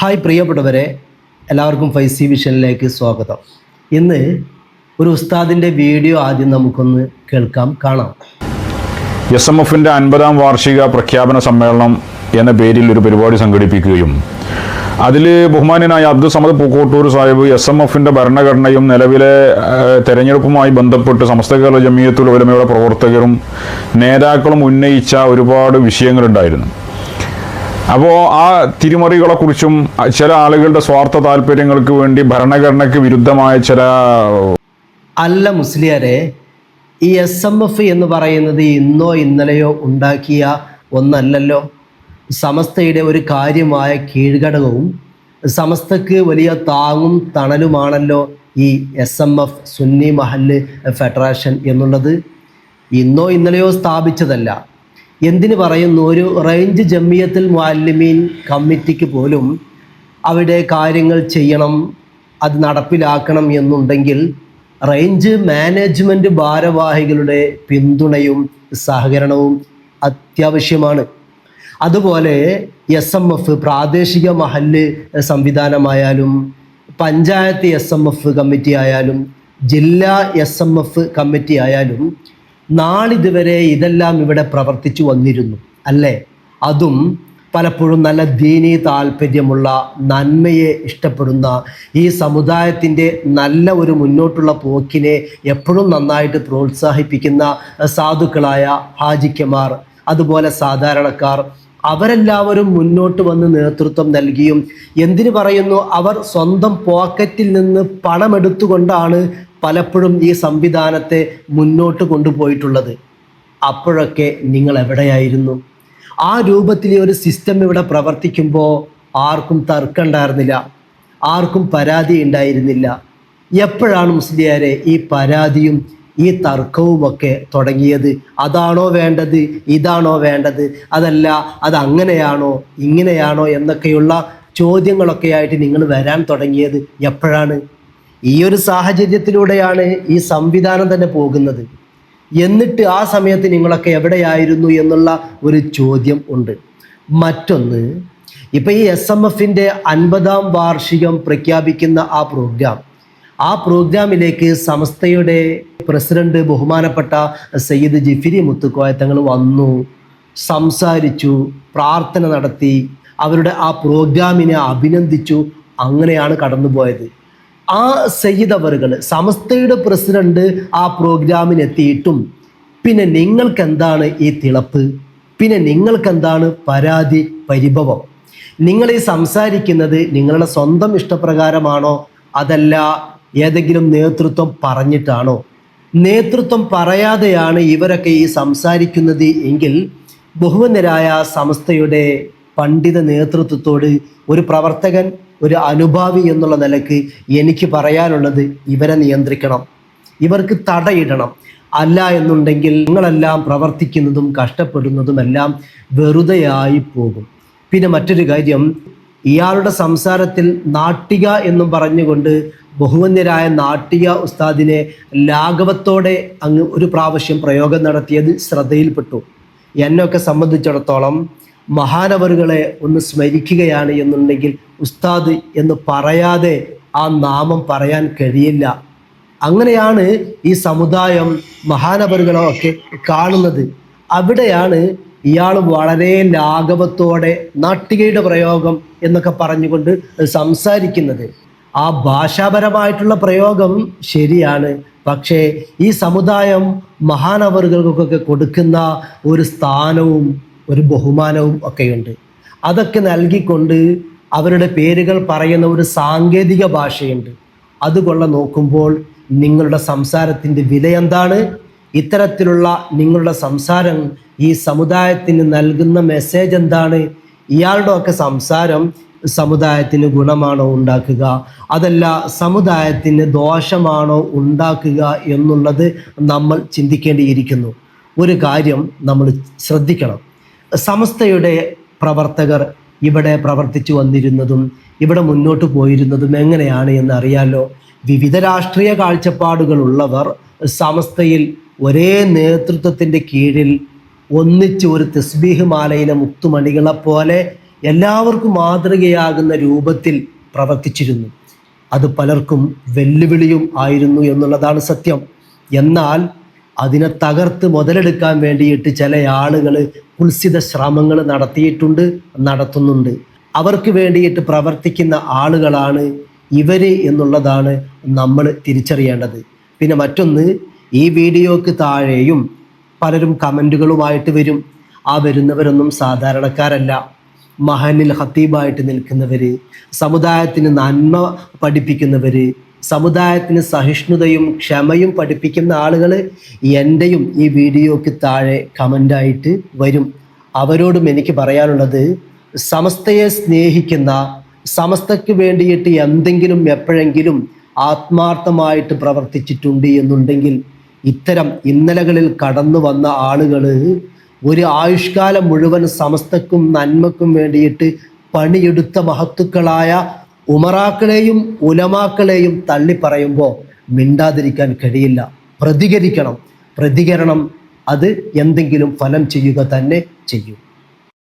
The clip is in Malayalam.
ഹായ് പ്രിയപ്പെട്ടവരെ എല്ലാവർക്കും ഫൈസി വിഷനിലേക്ക് സ്വാഗതം. ഇന്ന് ഒരു ഉസ്താദിന്റെ വീഡിയോ ആദ്യം നമുക്കൊന്ന് കേൾക്കാം കാണാം. എസ് എം എഫിന്റെ അൻപതാം വാർഷിക പ്രഖ്യാപന സമ്മേളനം എന്ന പേരിൽ ഒരു പരിപാടി സംഘടിപ്പിക്കുകയും അതിൽ ബഹുമാനനായ അബ്ദുൽ സമദ് പൂക്കോട്ടൂർ സാഹിബ് എസ് എം എഫിന്റെ ഭരണഘടനയും നിലവിലെ തെരഞ്ഞെടുപ്പുമായി ബന്ധപ്പെട്ട് സമസ്ത കേരള ജമിയത്തുൽ ഉലമയുടെ പ്രവർത്തകരും നേതാക്കളും ഉന്നയിച്ച ഒരുപാട് വിഷയങ്ങളുണ്ടായിരുന്നു. അപ്പോൾ ആ തിരിമറികളെക്കുറിച്ചും ചില ആളുകളുടെ സ്വാർത്ഥ താല്പര്യങ്ങൾക്ക് വേണ്ടി ഭരണഘടനയ്ക്ക് വിരുദ്ധമായ ചില അല്ല മുസ്ലിയാരെ ഈ എസ് എം എഫ് എന്ന് പറയുന്നത് ഇന്നോ ഇന്നലെയോ ഉണ്ടാക്കിയ ഒന്നല്ലല്ലോ. സമസ്തയുടെ ഒരു കാര്യമായ കീഴ്ഘടകവും സമസ്തക്ക് വലിയ താങ്ങും തണലുമാണല്ലോ ഈ എസ് എം എഫ് സുന്നി മഹല്ല് ഫെഡറേഷൻ എന്നുള്ളത്. ഇന്നോ ഇന്നലെയോ സ്ഥാപിച്ചതല്ല. എന്തിന് പറയുന്നു? ഒരു റേഞ്ച് ജമ്മിയത്തിൽ മാലിമീൻ കമ്മിറ്റിക്ക് പോലും അവിടെ കാര്യങ്ങൾ ചെയ്യണം അത് നടപ്പിലാക്കണം എന്നുണ്ടെങ്കിൽ റേഞ്ച് മാനേജ്മെന്റ് ഭാരവാഹികളുടെ പിന്തുണയും സഹകരണവും അത്യാവശ്യമാണ്. അതുപോലെ എസ് എം എഫ് പ്രാദേശിക മഹല്ല് സംവിധാനമായാലും panchayat S M F committee ആയാലും ജില്ലാ എസ് എം എഫ് കമ്മിറ്റി ആയാലും നാളിതുവരെ ഇതെല്ലാം ഇവിടെ പ്രവർത്തിച്ചു വന്നിരുന്നു അല്ലേ? അതും പലപ്പോഴും നല്ല ദീനീ താല്പര്യമുള്ള നന്മയെ ഇഷ്ടപ്പെടുന്ന ഈ സമുദായത്തിന്റെ നല്ല ഒരു മുന്നോട്ടുള്ള പോക്കിനെ എപ്പോഴും നന്നായിട്ട് പ്രോത്സാഹിപ്പിക്കുന്ന സാധുക്കളായ ഹാജിക്കമാർ അതുപോലെ സാധാരണക്കാർ അവരെല്ലാവരും മുന്നോട്ട് വന്ന് നേതൃത്വം നൽകിയും എന്തിനു പറയുന്നു? അവർ സ്വന്തം പോക്കറ്റിൽ നിന്ന് പണമെടുത്തുകൊണ്ടാണ് പലപ്പോഴും ഈ സംവിധാനത്തെ മുന്നോട്ട് കൊണ്ടുപോയിട്ടുള്ളത്. അപ്പോഴൊക്കെ നിങ്ങൾ എവിടെയായിരുന്നു? ആ രൂപത്തിലെ ഒരു സിസ്റ്റം ഇവിടെ പ്രവർത്തിക്കുമ്പോൾ ആർക്കും തർക്കം ഉണ്ടായിരുന്നില്ല. ആർക്കും പരാതി ഉണ്ടായിരുന്നില്ല. എപ്പോഴാണ് മുസ്ലിയാരെ ഈ പരാതിയും ഈ തർക്കവുമൊക്കെ തുടങ്ങിയത്? അതാണോ വേണ്ടത്? ഇതാണോ വേണ്ടത്? അതല്ല അത് അങ്ങനെയാണോ? ഇങ്ങനെയാണോ? എന്നൊക്കെയുള്ള ചോദ്യങ്ങളൊക്കെ ആയിട്ട് നിങ്ങൾ വരാൻ തുടങ്ങിയത് എപ്പോഴാണ്? ഈ ഒരു സാഹചര്യത്തിലൂടെയാണ് ഈ സംവിധാനം തന്നെ പോകുന്നത്. എന്നിട്ട് ആ സമയത്ത് നിങ്ങളൊക്കെ എവിടെയായിരുന്നു എന്നുള്ള ഒരു ചോദ്യം ഉണ്ട്. മറ്റൊന്ന് ഇപ്പം ഈ എസ് എം എഫിന്റെ അൻപതാം വാർഷികം പ്രഖ്യാപിക്കുന്ന ആ പ്രോഗ്രാം ആ പ്രോഗ്രാമിലേക്ക് സംസ്ഥയുടെ പ്രസിഡന്റ് ബഹുമാനപ്പെട്ട സയ്യിദ് ജിഫിരി മുത്തുക്കോയ തങ്ങൾ വന്നു സംസാരിച്ചു പ്രാർത്ഥന നടത്തി അവരുടെ ആ പ്രോഗ്രാമിനെ അഭിനന്ദിച്ചു അങ്ങനെയാണ് കടന്നുപോയത്. ആ സയ്യിദ് അവറുകൾ സമസ്തയുടെ പ്രസിഡന്റ് ആ പ്രോഗ്രാമിനെത്തിയിട്ടും. പിന്നെ നിങ്ങൾക്ക് എന്താണ് ഈ തിളപ്പ്? പിന്നെ നിങ്ങൾക്ക് എന്താണ് പരാതി പരിഭവം? നിങ്ങൾ ഈ സംസാരിക്കുന്നത് നിങ്ങളുടെ സ്വന്തം ഇഷ്ടപ്രകാരമാണോ? അതല്ല ഏതെങ്കിലും നേതൃത്വം പറഞ്ഞിട്ടാണോ? നേതൃത്വം പറയാതെയാണ് ഇവരൊക്കെ ഈ സംസാരിക്കുന്നത് എങ്കിൽ ബഹുവന്യരായ സംസ്ഥയുടെ പണ്ഡിത നേതൃത്വത്തോട് ഒരു പ്രവർത്തകൻ ഒരു അനുഭാവി എന്നുള്ള നിലയ്ക്ക് എനിക്ക് പറയാനുള്ളത് ഇവരെ നിയന്ത്രിക്കണം. ഇവർക്ക് തടയിടണം. അല്ല എന്നുണ്ടെങ്കിൽ നിങ്ങളെല്ലാം പ്രവർത്തിക്കുന്നതും കഷ്ടപ്പെടുന്നതും എല്ലാം വെറുതെയായി പോകും. പിന്നെ മറ്റൊരു കാര്യം ഇയാളുടെ സംസാരത്തിൽ നാട്ടിക എന്നും പറഞ്ഞുകൊണ്ട് ബഹുവന്യരായ നാട്ടിക ഉസ്താദിനെ ലാഘവത്തോടെ അങ്ങ് ഒരു പ്രാവശ്യം പ്രയോഗം നടത്തിയത് ശ്രദ്ധയിൽപ്പെട്ടു. എന്നൊക്കെ സംബന്ധിച്ചിടത്തോളം മഹാനവറുകളെ ഒന്ന് സ്മരിക്കുകയാണ് എന്നുണ്ടെങ്കിൽ ഉസ്താദ് എന്ന് പറയാതെ ആ നാമം പറയാൻ കഴിയില്ല. അങ്ങനെയാണ് ഈ സമുദായം മഹാനവറുകളൊക്കെ കാണുന്നത്. അവിടെയാണ് ഇയാൾ വളരെ ലാഘവത്തോടെ നാട്ടികയുടെ പ്രയോഗം എന്നൊക്കെ പറഞ്ഞുകൊണ്ട് സംസാരിക്കുന്നത്. ആ ഭാഷാപരമായിട്ടുള്ള പ്രയോഗം ശരിയാണ്. പക്ഷേ ഈ സമുദായം മഹാനവറുകൾക്കൊക്കെ കൊടുക്കുന്ന ഒരു സ്ഥാനവും ഒരു ബഹുമാനവും ഒക്കെയുണ്ട്. അതൊക്കെ നൽകിക്കൊണ്ട് അവരുടെ പേരുകൾ പറയുന്ന ഒരു സാങ്കേതിക ഭാഷയുണ്ട്. അതുകൊള്ള നോക്കുമ്പോൾ നിങ്ങളുടെ സംസാരത്തിന്റെ വില എന്താണ്? ഇത്തരത്തിലുള്ള നിങ്ങളുടെ സംസാരം ഈ സമുദായത്തിന് നൽകുന്ന മെസ്സേജ് എന്താണ്? ഇയാളുടെ ഒക്കെ സംസാരം സമുദായത്തിന് ഗുണമാണോ ഉണ്ടാക്കുക? അതല്ല സമുദായത്തിന് ദോഷമാണോ ഉണ്ടാക്കുക എന്നുള്ളത് നമ്മൾ ചിന്തിക്കേണ്ടിയിരിക്കുന്നു. ഒരു കാര്യം നമ്മൾ ശ്രദ്ധിക്കണം. സമസ്തയുടെ പ്രവർത്തകർ ഇവിടെ പ്രവർത്തിച്ചു വന്നിരുന്നതും ഇവിടെ മുന്നോട്ട് പോയിരുന്നതും എങ്ങനെയാണ് എന്നറിയാലോ. വിവിധ രാഷ്ട്രീയ കാഴ്ചപ്പാടുകളുള്ളവർ സമസ്തയിൽ ഒരേ നേതൃത്വത്തിന്റെ കീഴിൽ ഒന്നിച്ച് ഒരു തസ്ബീഹ് മാലയിലെ മുത്തുമണികളെ പോലെ എല്ലാവർക്കും മാതൃകയാകുന്ന രൂപത്തിൽ പ്രവർത്തിച്ചിരുന്നു. അത് പലർക്കും വെല്ലുവിളിയും ആയിരുന്നു എന്നുള്ളതാണ് സത്യം. എന്നാൽ അതിനെ തകർത്ത് മുതലെടുക്കാൻ വേണ്ടിയിട്ട് ചില ആളുകൾ കുൽസിത ശ്രമങ്ങൾ നടത്തിയിട്ടുണ്ട് നടത്തുന്നുണ്ട്. അവർക്ക് വേണ്ടിയിട്ട് പ്രവർത്തിക്കുന്ന ആളുകളാണ് ഇവർ എന്നുള്ളതാണ് നമ്മൾ തിരിച്ചറിയേണ്ടത്. പിന്നെ മറ്റൊന്ന് ഈ വീഡിയോക്ക് താഴെയും പലരും കമന്റുകളുമായിട്ട് വരും. ആ വരുന്നവരൊന്നും സാധാരണക്കാരല്ല. മഹനിൽ ഹത്തീബായിട്ട് നിൽക്കുന്നവർ സമുദായത്തിന് നന്മ പഠിപ്പിക്കുന്നവര് സമുദായത്തിന് സഹിഷ്ണുതയും ക്ഷമയും പഠിപ്പിക്കുന്ന ആളുകൾ എന്റെയും ഈ വീഡിയോക്ക് താഴെ കമന്റായിട്ട് വരും. അവരോടും എനിക്ക് പറയാനുള്ളത് സമസ്തയെ സ്നേഹിക്കുന്ന സമസ്തയ്ക്ക് വേണ്ടിയിട്ട് എന്തെങ്കിലും എപ്പോഴെങ്കിലും ആത്മാർത്ഥമായിട്ട് പ്രവർത്തിച്ചിട്ടുണ്ട് എന്നുണ്ടെങ്കിൽ ഇത്തരം ഇന്നലകളിൽ കടന്നു വന്ന ആളുകൾ ഒരു ആയുഷ്കാലം മുഴുവൻ സമസ്തക്കും നന്മക്കും വേണ്ടിയിട്ട് പണിയെടുത്ത മഹത്തുക്കളായ ഉമറാക്കളെയും ഉലമാക്കളെയും തള്ളി പറയുമ്പോൾ മിണ്ടാതിരിക്കാൻ കഴിയില്ല. പ്രതികരിക്കണം. പ്രതികരണം അത് എന്തെങ്കിലും ഫലം ചെയ്യുക തന്നെ ചെയ്യും.